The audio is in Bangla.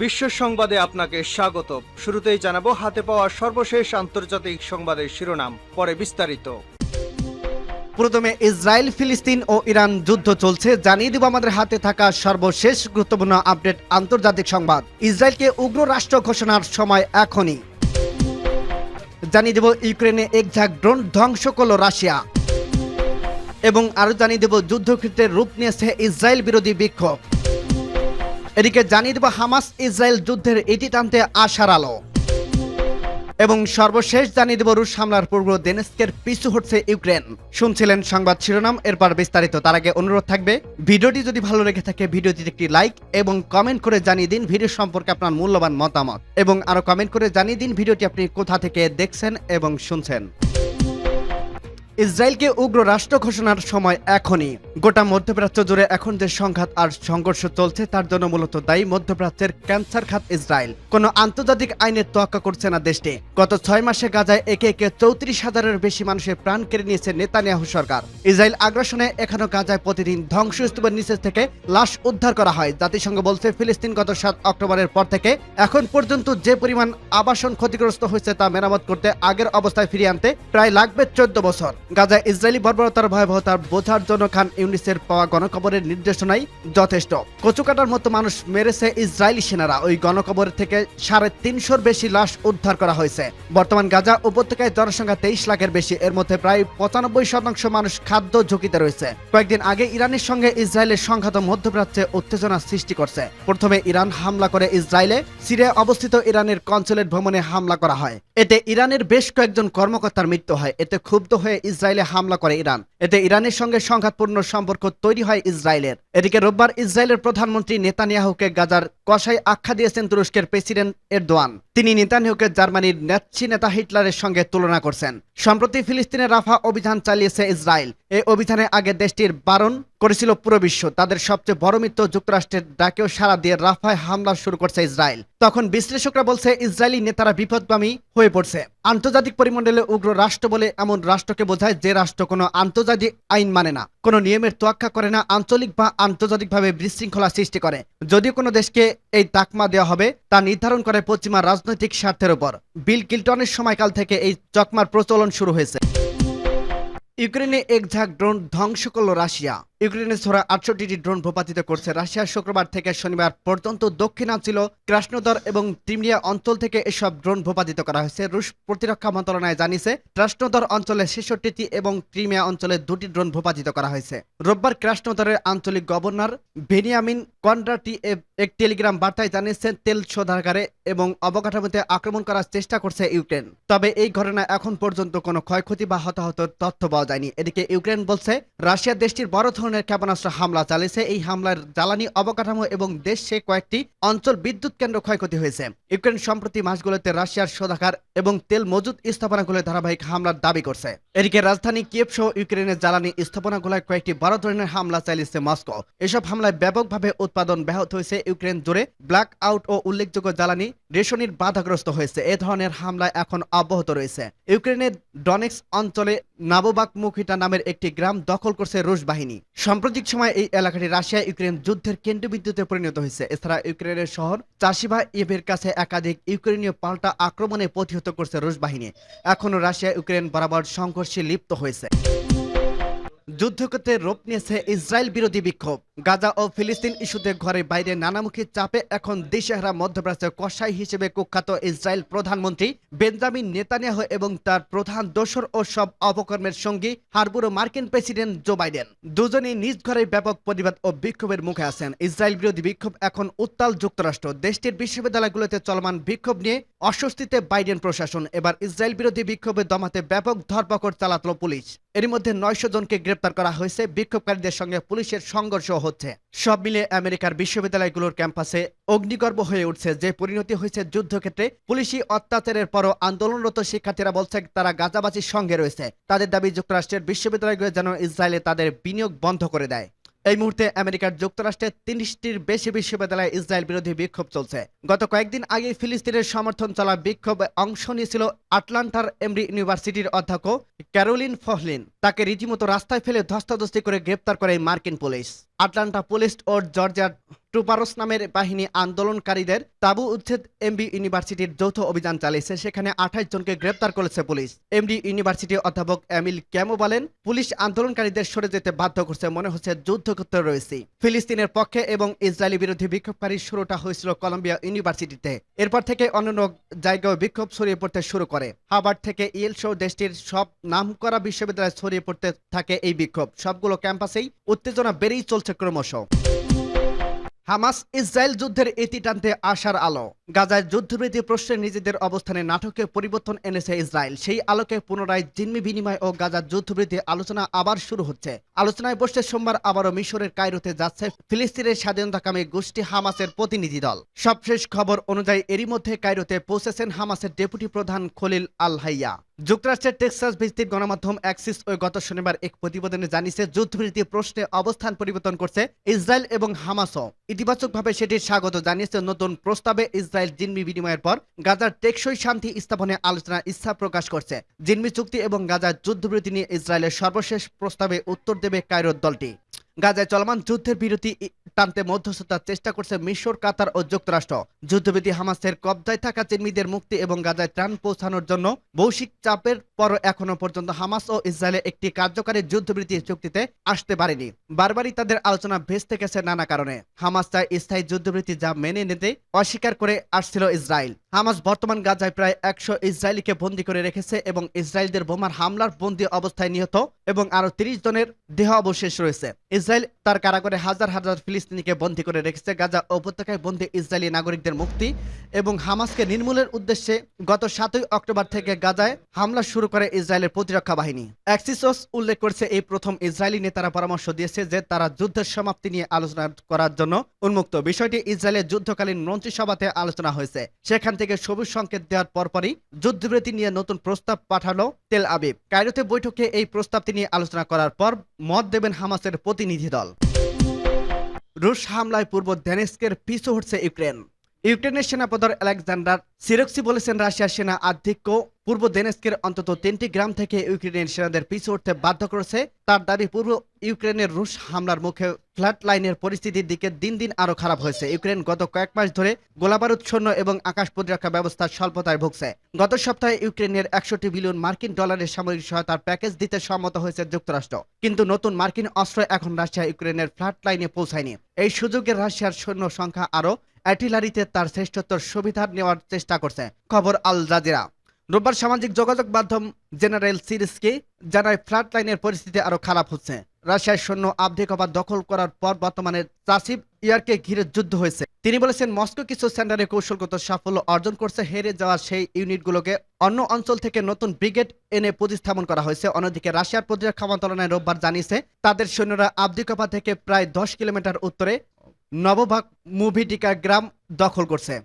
বিশ্ব সংবাদে আপনাকে স্বাগত। শুরুতেই জানাব, হাতে পাওয়া সর্বশেষ আন্তর্জাতিক সংবাদের শিরোনাম, পরে বিস্তারিত। প্রথমে, ইসরায়েল, ফিলিস্তিন ও ইরান যুদ্ধ চলছে। জানিয়ে দিব, আমাদের হাতে থাকা সর্বশেষ গুরুত্বপূর্ণ আপডেট আন্তর্জাতিক সংবাদ। ইসরায়েলকে উগ্র রাষ্ট্র ঘোষণার সময় এখনই। জানিয়ে দেব, ইউক্রেনে একঝাক ড্রোন ধ্বংস করল রাশিয়া। এবং আরও জানিয়ে দেব যুদ্ধক্ষেত্রের রূপ নিয়েছে ইসরায়েল বিরোধী বিক্ষোভ। এদিকে জানিয়ে দেব, হামাস ইসরায়েল যুদ্ধের এটি টানতে আশার আলো। এবং সর্বশেষ জানিয়ে দেব, রুশ হামলার পূর্ব দেনেস্কের পিছু হচ্ছে ইউক্রেন। শুনছিলেন সংবাদ শিরোনাম, এরপর বিস্তারিত। তার আগে অনুরোধ থাকবে, ভিডিওটি যদি ভালো লেগে থাকে, ভিডিওটিতে একটি লাইক এবং কমেন্ট করে জানিয়ে দিন ভিডিও সম্পর্কে আপনার মূল্যবান মতামত। এবং আরও কমেন্ট করে জানিয়ে দিন ভিডিওটি আপনি কোথা থেকে দেখছেন এবং শুনছেন। ইসরায়েলকে উগ্র রাষ্ট্র ঘোষণার সময় এখনই। গোটা মধ্যপ্রাচ্য জুড়ে এখন যে সংঘাত আর সংঘর্ষ চলছে, তার জন্য মূলত দায়ী মধ্যপ্রাচ্যের ক্যান্সার খাত ইসরায়েল। কোনো আন্তর্জাতিক আইনের তোয়াক্কা করছে না দেশটি। গত ছয় মাসে গাজায় একে একে চৌত্রিশ হাজারের বেশি মানুষের প্রাণ কেড়ে নিয়েছে নেতানিয়াহু সরকার। ইসরায়েল আগ্রাসনে এখনও গাজায় প্রতিদিন ধ্বংসস্তূপের নিচে থেকে লাশ উদ্ধার করা হয়। জাতিসংঘ বলছে, ফিলিস্তিন গত সাত অক্টোবরের পর থেকে এখন পর্যন্ত যে পরিমাণ আবাসন ক্ষতিগ্রস্ত হয়েছে তা মেরামত করতে আগের অবস্থায় ফিরিয়ে আনতে প্রায় লাগবে চোদ্দ বছর। গাজায় ইসরায়েলি বর্বরতার ভয়াবহতার বোঝার জন্য খান ইউনিসের পাওয়া গণকবরের নির্দেশনাই যথেষ্ট। কচুকাটার মতো মানুষ মেরেছে ইসরায়েলি সেনারা। ওই গণকবর থেকে সাড়ে তিনশোর বেশি লাশ উদ্ধার করা হয়েছে। বর্তমান গাজা উপত্যকায় জনসংখ্যা তেইশ লাখের বেশি। এর মধ্যে প্রায় পঁচানব্বই শতাংশ মানুষ খাদ্য ঝুঁকিতে রয়েছে। কয়েকদিন আগে ইরানের সঙ্গে ইসরায়েলের সংঘাত মধ্যপ্রাচ্যে উত্তেজনা সৃষ্টি করছে। প্রথমে ইরান হামলা করে ইসরায়েলে সিরিয়া অবস্থিত ইরানের কনসুলেট ভ্রমণে হামলা করা হয়। এতে ইরানের বেশ কয়েকজন কর্মকর্তার মৃত্যু হয়। এতে ক্ষুব্ধ হয়ে ইসরায়েলে হামলা করে ইরান। এতে ইরানের সঙ্গে সংঘাতপূর্ণ সম্পর্ক তৈরি হয় ইসরায়েলের। এদিকে রোববার ইসরায়েলের প্রধানমন্ত্রী নেতানিয়াহুকে গাজার কষাই আখ্যা দিয়েছেন তুরস্কের প্রেসিডেন্ট এরদোয়ান। তিনি নেতানিয়াহুকে জার্মানির নেচ্ছি নেতা হিটলারের সঙ্গে তুলনা করছেন। সম্প্রতি ফিলিস্তিনে রাফা অভিযান চালিয়েছে ইসরায়েল। এই অভিযানে আগে দেশটির বারণ করেছিল পুরো বিশ্ব। তাদের সবচেয়ে বড় মিত্র যুক্তরাষ্ট্রের ডাকেও সারা দিয়ে রাফায় হামলা শুরু করছে ইসরায়েল। তখন বিশ্লেষকরা বলছে, ইসরায়েলি নেতারা বিপদগামী হয়ে পড়ছে। আন্তর্জাতিক পরিমণ্ডলে উগ্র রাষ্ট্র বলে এমন রাষ্ট্রকে বোঝায় যে রাষ্ট্র কোনো আন্তর্জাতিক আইন মানে না। কোনো নিয়মের তোয়াক্কা করে না, আঞ্চলিক বা আন্তর্জাতিকভাবে বিশৃঙ্খলা সৃষ্টি করে। যদিও কোনো দেশকে এই তাকমা দেওয়া হবে, তা নির্ধারণ করে পশ্চিমা রাজনৈতিক স্বার্থের উপর। বিল কিল্টনের সময়কাল থেকে এই চকমার প্রচলন শুরু হয়েছে। ইউক্রেনে এক ঝাঁক ড্রোন ধ্বংস করল রাশিয়া। ইউক্রেনে ছোড়া আটষট্টিটি ড্রোন ভূপাতিত করছে রাশিয়া শুক্রবার থেকে শনিবার পর্যন্ত দক্ষিণাঞ্চল, কৃষ্ণদর এবং ক্রিমিয়া অঞ্চল থেকে এসব ড্রোন ভূপাতিত করা হয়েছে। রুশ প্রতিরক্ষা মন্ত্রণালয় জানিয়েছে, কৃষ্ণদর অঞ্চলে ছেষট্টিটি এবং ক্রিমিয়া অঞ্চলে দুটি ড্রোন ভূপাতিত করা হয়েছে। রোববার কৃষ্ণদরের আঞ্চলিক গভর্নর বেনিয়ামিন কন্ড্রাটি এক টেলিগ্রাম বার্তায় জানিয়েছেন, তেল শোধাগারে এবং অবকাঠামোতে আক্রমণ করার চেষ্টা করছে ইউক্রেন তবে এই ঘটনায় এখন পর্যন্ত কোনো ক্ষয়ক্ষতি বা হতাহত তথ্য পাওয়া যায়নি। এদিকে ইউক্রেন বলছে, রাশিয়া দেশটির বড় ক্ষেপণাস্ত্র হামলা চালিয়েছে। এই হামলার জ্বালানি অবকাঠামো এবং দেশে কয়েকটি অঞ্চল বিদ্যুৎ কেন্দ্র ক্ষয়ক্ষতি হয়েছে। ইউক্রেন সম্প্রতি মাসগুলোতে রাশিয়ার শোধাগার এবং তেল মজুদ স্থাপনাগুলোয় ধারাবাহিক হামলার দাবি করছে। এদিকে রাজধানী কিয়েভ সহ ইউক্রেনের জ্বালানি স্থাপনাগুলোয় কয়েকটি বড় ধরনের হামলা চালিয়েছে মস্কো। এসব হামলায় ব্যাপকভাবে উৎপাদন ব্যাহত হয়েছে ইউক্রেন জুড়ে। ব্ল্যাক আউট ও উল্লেখযোগ্য জ্বালানি রেশনির বাধাগ্রস্ত হয়েছে। এ ধরনের হামলায় এখন অব্যাহত রয়েছে। ইউক্রেনের ডনেক্স অঞ্চলে নাবোবাক মুখিটা নামের একটি গ্রাম দখল করছে রুশ বাহিনী। সাম্প্রতিক সময় এই এলাকাটি রাশিয়া ইউক্রেন যুদ্ধের কেন্দ্রবিন্দুতে পরিণত হয়েছে। এছাড়া ইউক্রেনের শহর চাষিবা ইভের কাছে একাধিক ইউক্রেনীয় পাল্টা আক্রমণে প্রতিহত করছে রুশ বাহিনী। এখনও রাশিয়া ইউক্রেন বরাবর সংঘর্ষে লিপ্ত হয়েছে। যুদ্ধক্ষেত্রে রূপ নিয়েছে ইসরায়েল বিরোধী বিক্ষোভ। গাজা ও ফিলিস্তিন ইস্যুতে ঘরে বাইরে নানামুখী চাপে এখন দিশেহারা মধ্যপ্রাচ্যের কসাই হিসেবে কুখ্যাত ইসরায়েল প্রধানমন্ত্রী বেঞ্জামিন নেতানিয়াহু এবং তার প্রধান দোসর ও সব অপকর্মের সঙ্গী হারবুরো মার্কিন প্রেসিডেন্ট জো বাইডেন। দুজনেই নিজ ঘরে ব্যাপক প্রতিবাদ ও বিক্ষোভের মুখে আছেন। ইসরায়েল বিরোধী বিক্ষোভ এখন উত্তাল যুক্তরাষ্ট্র। দেশটির বিশ্ববিদ্যালয়গুলোতে চলমান বিক্ষোভ নিয়ে অস্বস্তিতে বাইডেন প্রশাসন। এবার ইসরায়েল বিরোধী বিক্ষোভে দমাতে ব্যাপক ধরপকড় চালাতল পুলিশ। এর মধ্যে নয়শো জনকে গ্রেপ্তার করা হয়েছে। বিক্ষোভকারীদের সঙ্গে পুলিশের সংঘর্ষ হচ্ছে। সব মিলে আমেরিকার বিশ্ববিদ্যালয়গুলোর ক্যাম্পাসে অগ্নিগর্ব হয়ে উঠছে, যে পরিণতি হয়েছে যুদ্ধক্ষেত্রে। পুলিশি অত্যাচারের পরও আন্দোলনরত শিক্ষার্থীরা বলছে তারা গাজাবাসীর সঙ্গে রয়েছে। তাদের দাবি, যুক্তরাষ্ট্রের বিশ্ববিদ্যালয়গুলো যেন ইসরায়েলে তাদের বিনিয়োগ বন্ধ করে দেয়। এই মুহূর্তে আমেরিকার যুক্তরাষ্ট্রের তিরিশটির বেশি বিশ্ববিদ্যালয়ে ইসরায়েল বিরোধী বিক্ষোভ চলছে। গত কয়েকদিন আগে ফিলিস্তিনের সমর্থন চলা বিক্ষোভে অংশ নিয়েছিল আটলান্টার এমরি ইউনিভার্সিটির অধ্যক্ষ ক্যারোলিন ফহলিন। তাকে রীতিমতো রাস্তায় ফেলে ধস্তাধস্তি করে গ্রেপ্তার করে মার্কিন পুলিশ। আটলান্টা পুলিশ ও জর্জিয়ার ট্রুপারস নামের বাহিনী আন্দোলনকারীদের তাবু উচ্ছেদ এমবি ইউনিভার্সিটির যৌথ অভিযান চালিয়েছে। সেখানে আঠাইশ জনকে গ্রেপ্তার করেছে পুলিশ। এমডি ইউনিভার্সিটি অধ্যাপক এমিল ক্যামো বলেন, পুলিশ আন্দোলনকারীদের সরে যেতে বাধ্য করছে, মনে হচ্ছে যুদ্ধ করতে রয়েছে। ফিলিস্তিনের পক্ষে এবং ইসরায়েলি বিরোধী বিক্ষোভকারীর শুরুটা হয়েছিল কলম্বিয়া ইউনিভার্সিটিতে। এরপর থেকে অন্যান্য জায়গায় বিক্ষোভ ছড়িয়ে পড়তে শুরু করে। হাবার্ড থেকে ইয়েল সহ দেশটির সব নামকরা বিশ্ববিদ্যালয়ে ছড়িয়ে পড়তে থাকে এই বিক্ষোভ। সবগুলো ক্যাম্পাসেই উত্তেজনা বেড়েই চলছে ক্রমশ হামাস ইসরায়েল যুদ্ধের ইতি টানতে আসার আলো। গাজায় যুদ্ধবৃদ্ধি প্রশ্নে নিজেদের অবস্থানে নাটকে পরিবর্তন এনেছে ইসরায়েল। সেই আলোকে পুনরায় জিম্মি বিনিময় ও গাজার যুদ্ধবৃদ্ধি আলোচনা আবার শুরু হচ্ছে। আলোচনায় বসতে সোমবার আবারও মিশরের কায়রোতে যাচ্ছে ফিলিস্তিনের স্বাধীনতাকামী গোষ্ঠী হামাসের প্রতিনিধি দল। সবশেষ খবর অনুযায়ী এরই মধ্যে কায়রোতে পৌঁছেছেন হামাসের ডেপুটি প্রধান খলিল আল হাইয়া। যুক্তরাষ্ট্রের টেক্সাস ভিত্তিক গণমাধ্যম অ্যাক্সিস ওই গত শনিবার এক প্রতিবেদনে জানিয়েছে, যুদ্ধবিরতি প্রশ্নে অবস্থান পরিবর্তন করছে ইসরায়েল এবং হামাসও। ইতিবাচকভাবে সেটির স্বাগত জানিয়েছে নতুন প্রস্তাবে ইসরায়েল জিনমি বিনিময়ের পর গাজার টেকসই শান্তি স্থাপনে আলোচনার ইচ্ছা প্রকাশ করছে। জিনমি চুক্তি এবং গাজার যুদ্ধবিরতি নিয়ে ইসরায়েলের সর্বশেষ প্রস্তাবে উত্তর দেবে কায়রোর দলটি। গাজায় চলমান যুদ্ধের বিরতি টানতে মধ্যস্থতার চেষ্টা করছে মিশর, কাতার ও যুক্তরাষ্ট্র। যুদ্ধবিধি হামাসের কবজায় থাকা চিন্মিদের মুক্তি এবং গাজায় ত্রাণ পৌঁছানোর জন্য বৈশ্বিক চাপের পর এখনও পর্যন্ত হামাস ও ইসরায়েলে একটি কার্যকারী যুদ্ধবিরতি চুক্তিতে আসতে পারেনি। বারবারই তাদের আলোচনা ভেস্তে গেছে নানা কারণে। হামাস চায় স্থায়ী যুদ্ধবিরতি যা মেনে নিতে অস্বীকার করে আসছিল ইসরায়েল। হামাস বর্তমান গাজায় প্রায় একশো ইসরায়েলিকে বন্দী করে রেখেছে এবং ইসরায়েলদের বোমার হামলার বন্দী অবস্থায় নিহত এবং আরও তিরিশ জনের দেহ অবশেষ রয়েছে। ইসরায়েল তার কারাগারে হাজার হাজার ফিলিস্তিনিকে বন্দী করে রেখেছে। গাজা উপত্যকায় বন্দী ইসরায়েলি নাগরিকদের মুক্তি এবং হামাসকে নির্মূলের উদ্দেশ্যে গত সাতই অক্টোবর থেকে গাজায় হামলা শুরু করে ইসরায়েলের প্রতিরক্ষা বাহিনী। অ্যাক্সিসোস উল্লেখ করেছে, এই প্রথম ইসরায়েলি নেতারা পরামর্শ দিয়েছে যে তারা যুদ্ধের সমাপ্তি নিয়ে আলোচনা করার জন্য উন্মুক্ত। বিষয়টি ইসরায়েলের যুদ্ধকালীন মন্ত্রিসভাতে আলোচনা হয়েছে। সেখান থেকে সবুজ সংকেত দেওয়ার পরপরই যুদ্ধবিরতি নিয়ে নতুন প্রস্তাব পাঠালো তেল আবিব। কায়রোতে বৈঠকে এই প্রস্তাবটি নিয়ে আলোচনা করার পর মত দেবেন হামাসের প্রতিনিধি দল। রুশ হামলায় পূর্ব ডেনেস্কের পিছু হচ্ছে ইউক্রেন। ইউক্রেনের সেনাপদর আলেকজান্ডার সিরক্সি বলেছেন রাশিয়ার সেনা আধিক্য পূর্ব দেনেস্কের অন্তত তিনটি গ্রাম থেকে ইউক্রেনের সেনাদের পিছু উঠতে বাধ্য করেছে। তার দাবি, পূর্ব ইউক্রেনের রুশ হামলার মুখে ফ্ল্যাট লাইনের পরিস্থিতির দিকে দিন দিন আরও খারাপ হয়েছে। ইউক্রেন গত কয়েক মাস ধরে গোলাবারুদ, সৈন্য এবং আকাশ প্রতিরক্ষা ব্যবস্থার স্বল্পতায় ভুগছে। গত সপ্তাহে ইউক্রেনের একষট্টি বিলিয়ন মার্কিন ডলারের সামরিক সহায়তার প্যাকেজ দিতে সম্মত হয়েছে যুক্তরাষ্ট্র। কিন্তু নতুন মার্কিন অস্ত্র এখন রাশিয়া ইউক্রেনের ফ্ল্যাট লাইনে পৌঁছায়নি। এই সুযোগে রাশিয়ার সৈন্য সংখ্যা আরও অ্যাটিলারিতে তার শ্রেষ্ঠত্বর সুবিধা নেওয়ার চেষ্টা করছে। খবর আল জাজিরা। রোববার সামাজিক যোগাযোগ মাধ্যম জেনারেল সিরিজকে জানায় ফ্ল্যাট লাইনের পরিস্থিতি আরও খারাপ হচ্ছে। রাশিয়ার সৈন্য আবধিকবা দখল করার পর বর্তমানে চাসিব ইয়ারকে ঘিরে যুদ্ধ হয়েছে। তিনি বলেছেন, মস্কো কিছু সেন্টারে কৌশলগত সাফল্য অর্জন করছে। হেরে যাওয়া সেই ইউনিটগুলোকে অন্য অঞ্চল থেকে নতুন ব্রিগেড এনে প্রতিস্থাপন করা হয়েছে। অন্যদিকে রাশিয়ার প্রতিরক্ষা মন্ত্রণালয় রোববার জানিয়েছে, তাদের সৈন্যরা আবদিকপা থেকে প্রায় দশ কিলোমিটার উত্তরে নবভাগ মুভিটিকা গ্রাম দখল করছে।